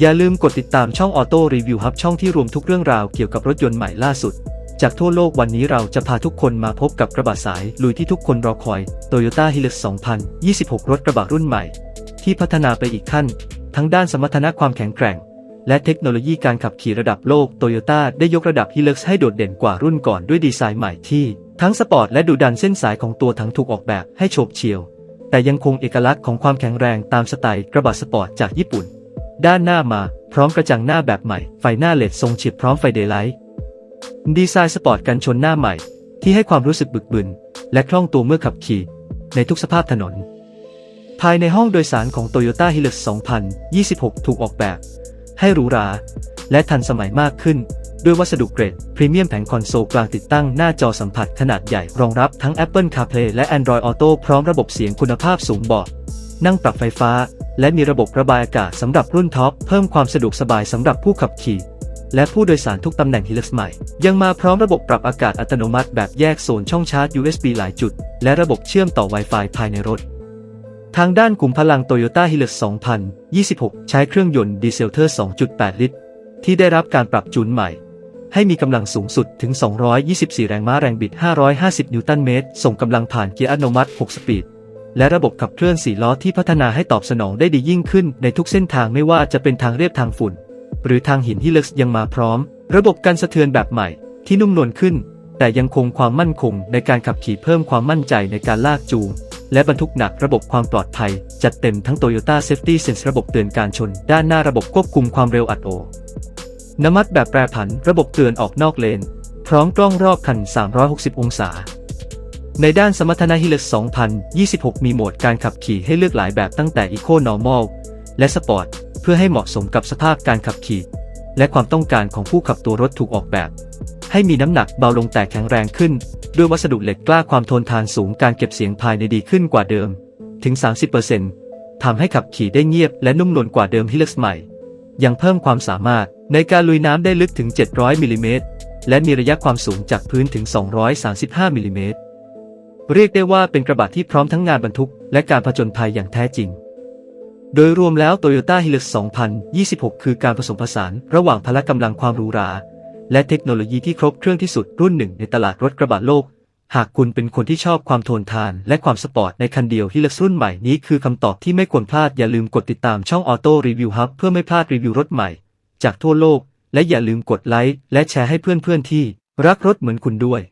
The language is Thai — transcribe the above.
อย่าลืมกดติดตามช่องออโต้รีวิวฮับช่องที่รวมทุกเรื่องราวเกี่ยวกับรถยนต์ใหม่ล่าสุด จากทั่วโลกวันนี้เราจะพาทุกคนมาพบกับกระบะสายลุยที่ทุกคนรอคอย Toyota Hilux 2026 รถกระบะรุ่นใหม่ ที่พัฒนาไปอีกขั้น ทั้งด้านสมรรถนะความแข็งแกร่ง และเทคโนโลยีการขับขี่ระดับโลก Toyota ได้ยกระดับ Hilux ให้โดดเด่นกว่ารุ่นก่อนด้วยดีไซน์ใหม่ที่ ทั้งสปอร์ตและดุดันเส้นสายของตัวถังถูกออกแบบให้โฉบเฉี่ยว แต่ยังคงเอกลักษณ์ของความแข็งแรงตามสไตล์กระบะสปอร์ตจากญี่ปุ่น ด้านหน้ามาพร้อมกระจังหน้าแบบใหม่ ไฟหน้าเลดทรงฉิบพร้อมไฟเดย์ไลท์ดีไซน์สปอร์ตกันชนหน้าใหม่ ที่ให้ความรู้สึกบึกบึน และคล่องตัวเมื่อขับขี่ ในทุกสภาพถนน ภายในห้องโดยสารของ Toyota Hilux 2026 ถูกออกแบบ ให้หรูหรา และทันสมัยมากขึ้น ด้วยวัสดุเกรด พรีเมียมแผงคอนโซลกลางติดตั้งหน้าจอสัมผัสขนาดใหญ่รองรับทั้ง Apple CarPlay และ Android Auto พร้อมระบบเสียงคุณภาพสูงบาะนั่งปรับไฟฟ้า และมีระบบระบายอากาศสำหรับรุ่นท็อปเพิ่มความสะดวกสบายสำหรับผู้ขับขี่และผู้โดยสารทุกตำแหน่ง Hilux ใหม่ ยังมาพร้อมระบบปรับอากาศอัตโนมัติแบบแยกโซนช่องชาร์จ USB หลายจุด และระบบเชื่อมต่อ Wi-Fi ภายในรถ ทางด้านกลุ่มพลัง Toyota Hilux 2026 ใช้เครื่องยนต์ดีเซลเทอร์ 2.8 ลิตร ที่ได้รับการปรับจูนใหม่ ให้มีกำลังสูงสุดถึง 224 แรงม้าแรงบิด 550 นิวตันเมตร ส่งกำลังผ่านเกียร์อัตโนมัติ 6 สปีด และระบบขับเคลื่อน4ล้อที่พัฒนาให้ตอบสนองได้ดียิ่งขึ้นในทุกเส้นทางไม่ว่าจะเป็นทางเรียบทางฝุ่น หรือทางหินที่เล็กยังมาพร้อม ระบบกันสะเทือนแบบใหม่ ที่นุ่มนวลขึ้น แต่ยังคงความมั่นคงในการขับขี่เพิ่มความมั่นใจในการลากจูง และบรรทุกหนักระบบความปลอดภัย จัดเต็มทั้ง Toyota Safety Sense ระบบเตือนการชน ด้านหน้าระบบควบคุมความเร็วอัดโอน้ำมัดแบบแปรผัน ระบบเตือนออกนอกเลน พร้อมกล้องรอบคัน 360 องศา ในด้านสมรรถนะ Hilux 2026 มีโหมดการขับขี่ให้เลือกหลายแบบตั้งแต่ Eco Normal และ Sport เพื่อให้เหมาะสมกับสภาพการขับขี่ และความต้องการของผู้ขับตัวรถถูกออกแบบ ให้มีน้ำหนักเบาลงแต่แข็งแรงขึ้น ด้วยวัสดุเหล็กกล้าความทนทานสูงการเก็บเสียงภายในดีขึ้นกว่าเดิม ถึง 30%ทำให้ขับขี่ได้เงียบและนุ่มนวลกว่าเดิม Hilux ใหม่ ยังเพิ่มความสามารถในการลุยน้ำได้ลึกถึง 700มิลลิเมตรและมีระยะความสูงจากพื้นถึง 235มิลลิเมตร เรียกได้ว่าเป็นกระบะที่พร้อมทั้งงานบรรทุก และการผจญภัยอย่างแท้จริง โดยรวมแล้ว Toyota Hilux 2026 คือการผสมผสานระหว่างพละกำลังความหรูหรา และเทคโนโลยีที่ครบเครื่องที่สุดรุ่นหนึ่งในตลาดรถกระบะโลก หากคุณเป็นคนที่ชอบความทนทาน และความสปอร์ตในคันเดียว Hilux รุ่นใหม่นี้คือคำตอบที่ไม่ควรพลาดอย่าลืมกดติดตามช่อง Auto Review Hub เพื่อไม่พลาดรีวิวรถใหม่ จากทั่วโลก และอย่าลืมกดไลค์และแชร์ให้เพื่อนๆที่ รักรถเหมือนคุณด้วย